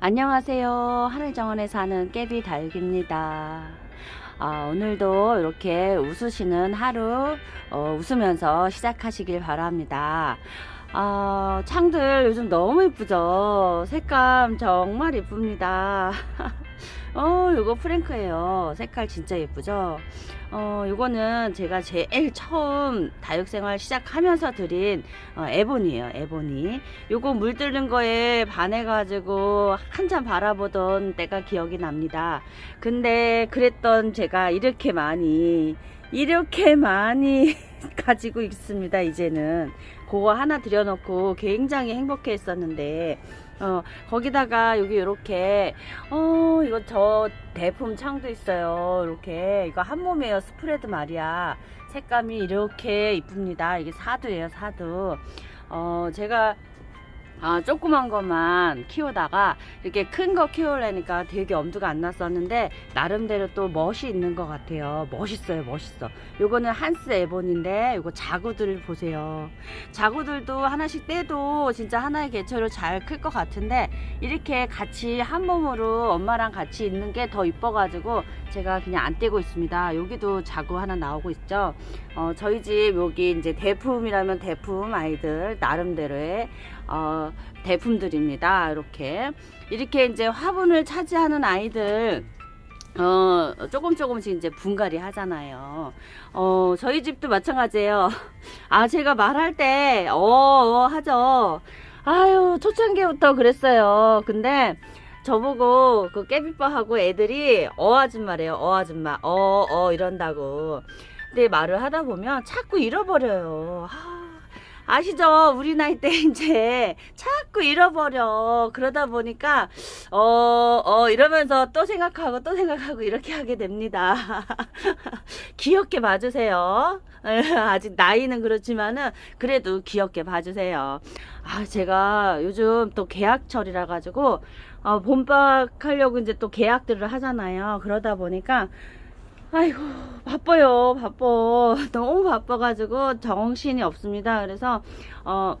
안녕하세요. 하늘정원에 사는 깨비 다육입니다. 아, 오늘도 이렇게 웃으시는 하루 어, 웃으면서 시작하시길 바랍니다. 아, 창들 요즘 너무 이쁘죠? 색감 정말 이쁩니다. 어, 요거 프랭크예요. 색깔 진짜 예쁘죠? 어, 요거는 제가 제일 처음 다육생활 시작하면서 드린 어, 에보니에요. 에보니. 요거 물들는 거에 반해가지고 한참 바라보던 때가 기억이 납니다. 근데 그랬던 제가 이렇게 많이, 이렇게 많이 가지고 있습니다. 이제는. 그거 하나 들여놓고 굉장히 행복해 했었는데, 어, 거기다가 여기 이렇게, 어, 이거 저 대품 창도 있어요. 이렇게. 이거 한 몸이에요. 스프레드 말이야. 색감이 이렇게 이쁩니다. 이게 사두예요. 사두. 어, 제가 아, 조그만 것만 키우다가 이렇게 큰 거 키우려니까 되게 엄두가 안 났었는데 나름대로 또 멋이 있는 것 같아요. 멋있어요, 멋있어. 요거는 한스 에본인데 요거 자구들 보세요. 자구들도 하나씩 떼도 진짜 하나의 개체로 잘 클 것 같은데 이렇게 같이 한 몸으로 엄마랑 같이 있는 게 더 이뻐 가지고 제가 그냥 안 떼고 있습니다. 여기도 자구 하나 나오고 있죠. 어, 저희 집 여기 이제 대품이라면 대품 아이들 나름대로의 어, 대품들입니다. 이렇게 이렇게 이제 화분을 차지하는 아이들 어, 조금 조금씩 이제 분갈이 하잖아요. 어, 저희 집도 마찬가지예요. 아, 제가 말할 때, 어, 어, 하죠. 아유, 초창기부터 그랬어요. 근데, 저보고 그 깨비빠하고 애들이 어 아줌마래요. 어 아줌마. 어, 어, 이런다고. 근데 말을 하다 보면 자꾸 잃어버려요. 아, 아시죠? 우리 나이 때 이제 자꾸 잃어버려. 그러다 보니까, 어, 어, 이러면서 또 생각하고 또 생각하고 이렇게 하게 됩니다. 귀엽게 봐주세요. 아직 나이는 그렇지만은 그래도 귀엽게 봐주세요. 아, 제가 요즘 또 계약철이라 가지고, 어, 봄박 하려고 이제 또 계약들을 하잖아요. 그러다 보니까, 아이고 바빠요 바빠 너무 바빠가지고 정신이 없습니다 그래서 어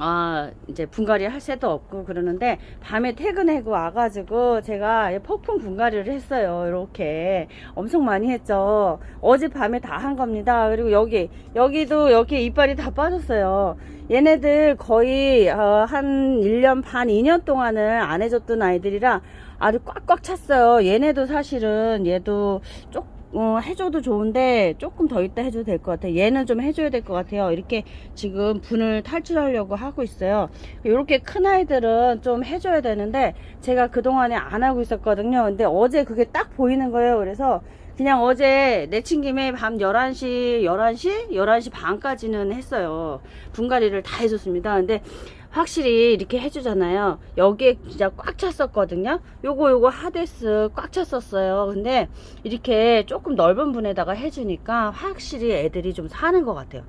아, 이제 분갈이 할 새도 없고 그러는데 밤에 퇴근하고 와가지고 제가 폭풍 분갈이를 했어요. 이렇게 엄청 많이 했죠. 어제 밤에 다 한 겁니다. 그리고 여기 여기도 여기 이빨이 다 빠졌어요. 얘네들 거의 어, 한 1년 반, 2년 동안은 안 해줬던 아이들이라 아주 꽉꽉 찼어요. 얘네도 사실은 얘도 쪽 어, 해줘도 좋은데 조금 더 있다 해줘도 될 것 같아요. 얘는 좀 해줘야 될 것 같아요. 이렇게 지금 분을 탈출하려고 하고 있어요. 이렇게 큰 아이들은 좀 해줘야 되는데 제가 그동안에 안 하고 있었거든요. 근데 어제 그게 딱 보이는 거예요. 그래서 그냥 어제 내친 김에 밤 11시, 11시, 11시 반까지는 했어요. 분갈이를 다 해줬습니다. 근데 확실히 이렇게 해주잖아요. 여기에 진짜 꽉 찼었거든요. 요거 요거 하데스 꽉 찼었어요. 근데 이렇게 조금 넓은 분에다가 해주니까 확실히 애들이 좀 사는 것 같아요.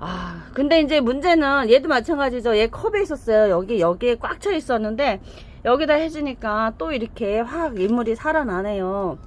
아, 근데 이제 문제는 얘도 마찬가지죠. 얘 컵에 있었어요. 여기, 여기에 꽉 차 있었는데, 여기다 해주니까 또 이렇게 확 인물이 살아나네요.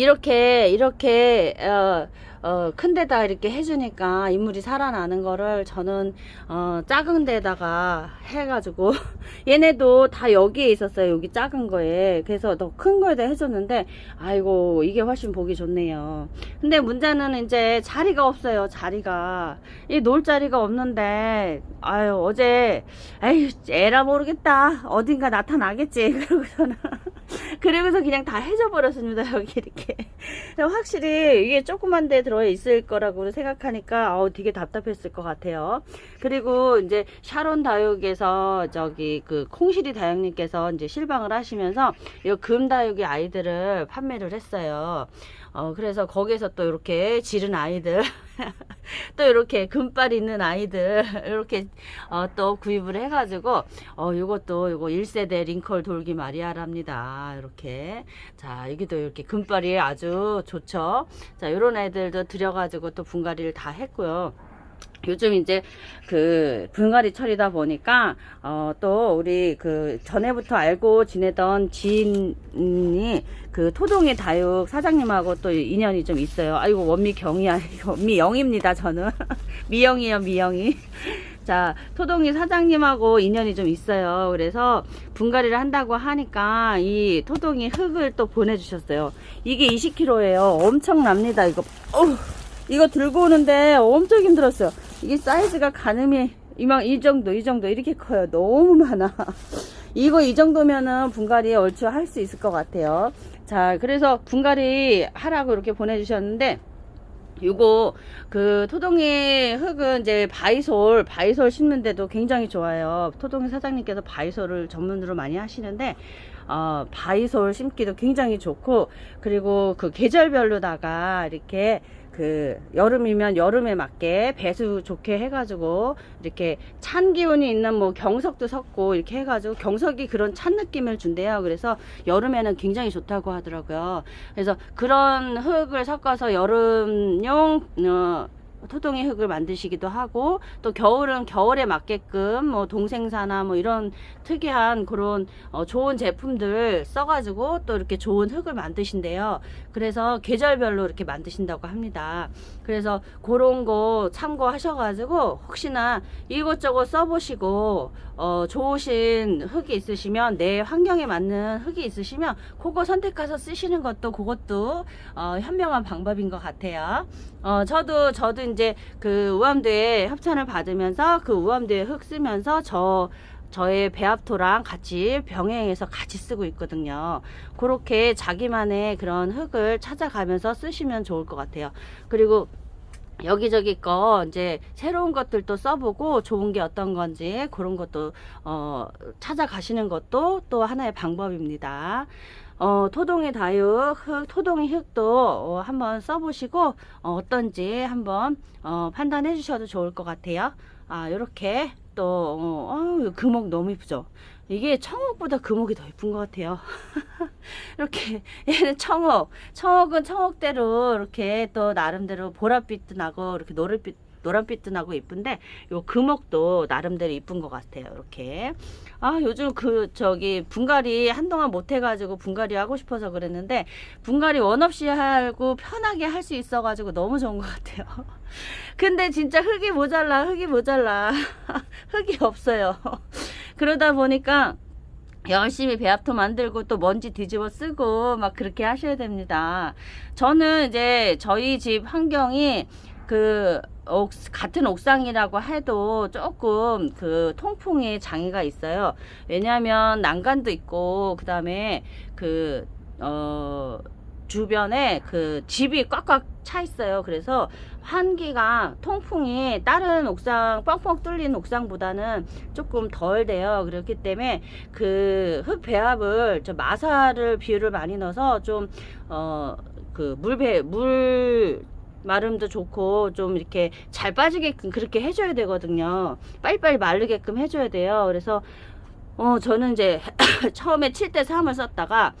이렇게, 이렇게, 어, 어, 큰 데다 이렇게 해주니까 인물이 살아나는 거를 저는, 어, 작은 데다가 해가지고, 얘네도 다 여기에 있었어요. 여기 작은 거에. 그래서 더 큰 거에다 해줬는데, 아이고, 이게 훨씬 보기 좋네요. 근데 문제는 이제 자리가 없어요. 자리가. 이 놀 자리가 없는데, 아유, 어제, 에휴, 에라 모르겠다. 어딘가 나타나겠지. 그러고서는. 그러면서 그냥 다 해줘 버렸습니다. 여기 이렇게. 확실히 이게 조그만 데 들어 있을 거라고 생각하니까 어우 되게 답답했을 것 같아요. 그리고 이제 샤론 다육에서 저기 그 콩시리 다육님께서 이제 실방을 하시면서 이 금 다육의 아이들을 판매를 했어요. 어 그래서 거기에서 또 이렇게 지른 아이들 또 이렇게 금발 있는 아이들 이렇게 어, 또 구입을 해가지고 어 요것도 요거 1세대 링컬 돌기 마리아랍니다. 이렇게. 자 여기도 이렇게 금발이 아주 좋죠. 자 요런 애들도 들여가지고 또 분갈이를 다 했고요 요즘 이제 그 분갈이 철이다 보니까 어 또 우리 그 전에부터 알고 지내던 지인이 그 토동의 다육 사장님하고 또 인연이 좀 있어요. 아이고 원미 경이야 원미 영입니다 저는 미영이요 미영이. 자, 토동이 사장님하고 인연이 좀 있어요. 그래서 분갈이를 한다고 하니까 이 토동이 흙을 또 보내주셨어요. 이게 20kg예요. 엄청납니다. 이거, 어우, 이거 들고 오는데 엄청 힘들었어요. 이게 사이즈가 가늠이 이만 이 정도, 이 정도 이렇게 커요. 너무 많아. 이거 이 정도면은 분갈이 얼추 할 수 있을 것 같아요. 자, 그래서 분갈이 하라고 이렇게 보내주셨는데, 요거 그 토동이 흙은 이제 바이솔 바이솔 심는데도 굉장히 좋아요. 토동이 사장님께서 바이솔을 전문으로 많이 하시는데 어, 바이솔 심기도 굉장히 좋고 그리고 그 계절별로다가 이렇게 그 여름이면 여름에 맞게 배수 좋게 해가지고 이렇게 찬 기운이 있는 뭐 경석도 섞고 이렇게 해가지고 경석이 그런 찬 느낌을 준대요. 그래서 여름에는 굉장히 좋다고 하더라고요. 그래서 그런 흙을 섞어서 여름용 어, 토동이 흙을 만드시기도 하고 또 겨울은 겨울에 맞게끔 뭐 동생사나 뭐 이런 특이한 그런 어, 좋은 제품들 써가지고 또 이렇게 좋은 흙을 만드신대요. 그래서 계절별로 이렇게 만드신다고 합니다. 그래서 그런 거 참고하셔가지고 혹시나 이것저것 써보시고 어, 좋으신 흙이 있으시면 내 환경에 맞는 흙이 있으시면 그거 선택해서 쓰시는 것도 그것도 어, 현명한 방법인 것 같아요. 어, 저도 저도 이제 그 우암대에 협찬을 받으면서 그 우암대에 흙 쓰면서 저 저의 배합토랑 같이 병행해서 같이 쓰고 있거든요. 그렇게 자기만의 그런 흙을 찾아가면서 쓰시면 좋을 것 같아요. 그리고 여기저기 거 이제 새로운 것들도 써보고 좋은 게 어떤 건지 그런 것도 어 찾아가시는 것도 또 하나의 방법입니다. 어 토동의 다육 흙 토동의 흙도 어, 한번 써보시고 어, 어떤지 한번 어, 판단해 주셔도 좋을 것 같아요. 아 이렇게 또 어, 어, 금옥 너무 이쁘죠. 이게 청옥보다 금옥이 더 이쁜 것 같아요. 이렇게 얘는 청옥, 청옥은 청옥대로 이렇게 또 나름대로 보랏빛도 나고 이렇게 노릇빛 노란빛도 나고 이쁜데 요 금옥도 나름대로 이쁜 것 같아요. 이렇게 아 요즘 그 저기 분갈이 한동안 못 해가지고 분갈이 하고 싶어서 그랬는데 분갈이 원 없이 하고 편하게 할 수 있어가지고 너무 좋은 것 같아요. 근데 진짜 흙이 모자라, 흙이 모자라, 흙이 없어요. 그러다 보니까 열심히 배합토 만들고 또 먼지 뒤집어 쓰고 막 그렇게 하셔야 됩니다. 저는 이제 저희 집 환경이 그 옥, 같은 옥상이라고 해도 조금 그 통풍에 장애가 있어요. 왜냐하면 난간도 있고 그 다음에 그 어. 주변에 그 집이 꽉꽉 차 있어요. 그래서 환기가 통풍이 다른 옥상 뻥뻥 뚫린 옥상보다는 조금 덜 돼요. 그렇기 때문에 그 흙 배합을 저 마사를 비율을 많이 넣어서 좀 어 그 물배 물 마름도 좋고 좀 이렇게 잘 빠지게끔 그렇게 해줘야 되거든요. 빨리빨리 마르게끔 해줘야 돼요. 그래서 어 저는 이제 처음에 7대 3을 썼다가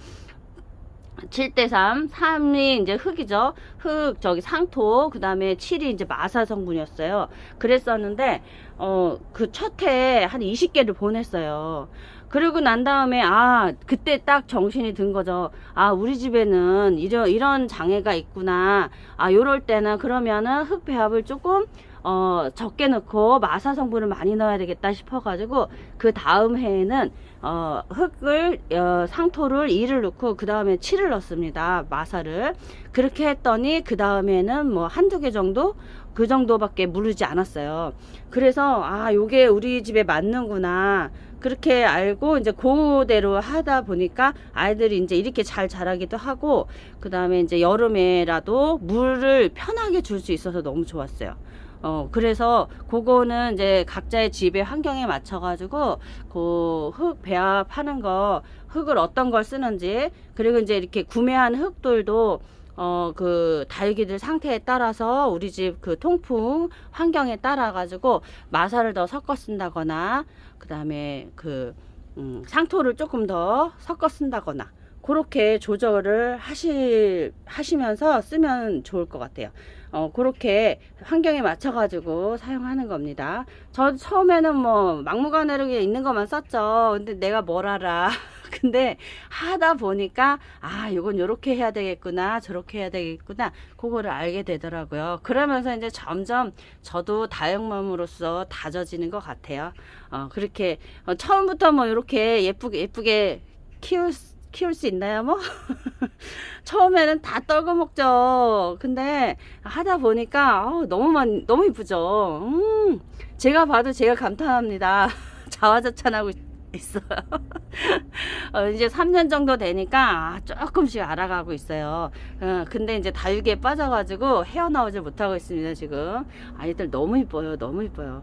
7대 3, 3이 이제 흙이죠. 흙, 저기 상토, 그 다음에 7이 이제 마사 성분이었어요. 그랬었는데, 어, 그 첫해한 20개를 보냈어요. 그리고 난 다음에, 아, 그때 딱 정신이 든 거죠. 아, 우리 집에는 이런, 이런 장애가 있구나. 아, 요럴 때는 그러면은 흙 배합을 조금, 어, 적게 넣고 마사 성분을 많이 넣어야 되겠다 싶어가지고, 그 다음 해에는 어, 흙을 어, 상토를 2를 넣고 그 다음에 7을 넣습니다. 마사를 그렇게 했더니 그 다음에는 뭐 한두 개 정도 그 정도밖에 무르지 않았어요. 그래서 아 요게 우리 집에 맞는구나 그렇게 알고 이제 그대로 하다 보니까 아이들이 이제 이렇게 잘 자라기도 하고 그 다음에 이제 여름에라도 물을 편하게 줄 수 있어서 너무 좋았어요. 어, 그래서 그거는 이제 각자의 집의 환경에 맞춰가지고 그 흙 배합하는 거, 흙을 어떤 걸 쓰는지, 그리고 이제 이렇게 구매한 흙들도 어, 그 다육이들 상태에 따라서 우리 집 그 통풍 환경에 따라 가지고 마사를 더 섞어 쓴다거나, 그 다음에 그, 음, 상토를 조금 더 섞어 쓴다거나, 그렇게 조절을 하실, 하시면서 쓰면 좋을 것 같아요. 어, 그렇게 환경에 맞춰가지고 사용하는 겁니다. 저 처음에는 뭐 막무가내로 있는 것만 썼죠. 근데 내가 뭘 알아. 근데 하다 보니까 아 이건 요렇게 해야 되겠구나 저렇게 해야 되겠구나 그거를 알게 되더라고요 그러면서 이제 점점 저도 다육맘으로서 다져지는 것 같아요 어 그렇게 어, 처음부터 뭐 이렇게 예쁘게 예쁘게 키울 수- 키울 수 있나요 뭐 처음에는 다 떨궈 먹죠 근데 하다 보니까 어우, 너무 많 너무 이쁘죠 음 제가 봐도 제가 감탄합니다 자화자찬하고 있- 있어요 어, 이제 3년 정도 되니까 아, 조금씩 알아가고 있어요. 어, 근데 이제 다육이에 빠져가지고 헤어나오질 못하고 있습니다, 지금. 아이들 너무 이뻐요, 너무 이뻐요.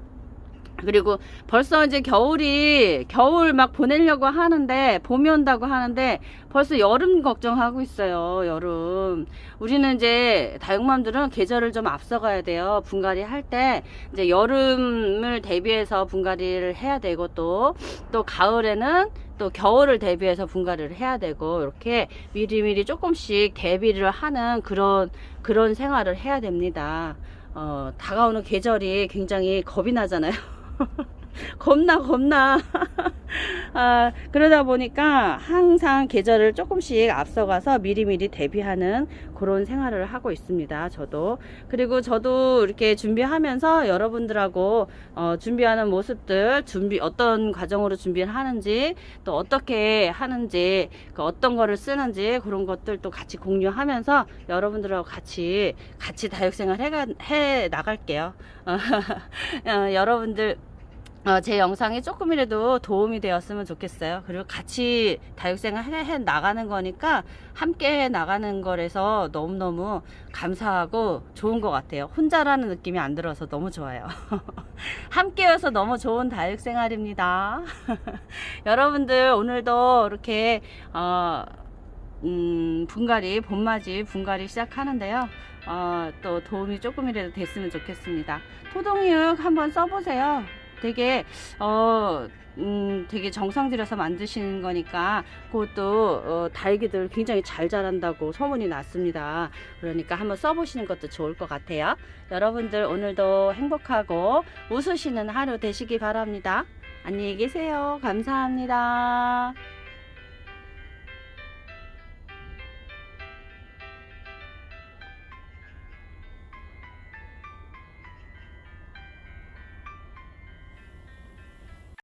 그리고 벌써 이제 겨울이, 겨울 막 보내려고 하는데, 봄이 온다고 하는데, 벌써 여름 걱정하고 있어요, 여름. 우리는 이제 다육맘들은 계절을 좀 앞서가야 돼요. 분갈이 할 때, 이제 여름을 대비해서 분갈이를 해야 되고, 또, 또 가을에는 또 겨울을 대비해서 분갈이를 해야 되고 이렇게 미리미리 조금씩 대비를 하는 그런 그런 생활을 해야 됩니다. 어, 다가오는 계절이 굉장히 겁이 나잖아요. 겁나 겁나. 아, 그러다 보니까 항상 계절을 조금씩 앞서가서 미리미리 대비하는 그런 생활을 하고 있습니다. 저도. 그리고 저도 이렇게 준비하면서 여러분들하고 어, 준비하는 모습들, 준비 어떤 과정으로 준비를 하는지 또 어떻게 하는지 그 어떤 거를 쓰는지 그런 것들도 같이 공유하면서 여러분들하고 같이 같이 다육생활 해가, 해 나갈게요. 어, 여러분들 어, 제 영상이 조금이라도 도움이 되었으면 좋겠어요. 그리고 같이 다육생활 해, 해 나가는 거니까 함께 해 나가는 거라서 너무너무 감사하고 좋은 것 같아요. 혼자라는 느낌이 안 들어서 너무 좋아요. 함께여서 너무 좋은 다육생활입니다. 여러분들 오늘도 이렇게 어, 음, 분갈이 봄맞이 분갈이 시작하는데요. 어, 또 도움이 조금이라도 됐으면 좋겠습니다. 토동육 한번 써보세요. 되게 어, 음, 되게 정성 들여서 만드시는 거니까 그것도 어, 달기들 굉장히 잘 자란다고 소문이 났습니다. 그러니까 한번 써보시는 것도 좋을 것 같아요. 여러분들 오늘도 행복하고 웃으시는 하루 되시기 바랍니다. 안녕히 계세요. 감사합니다.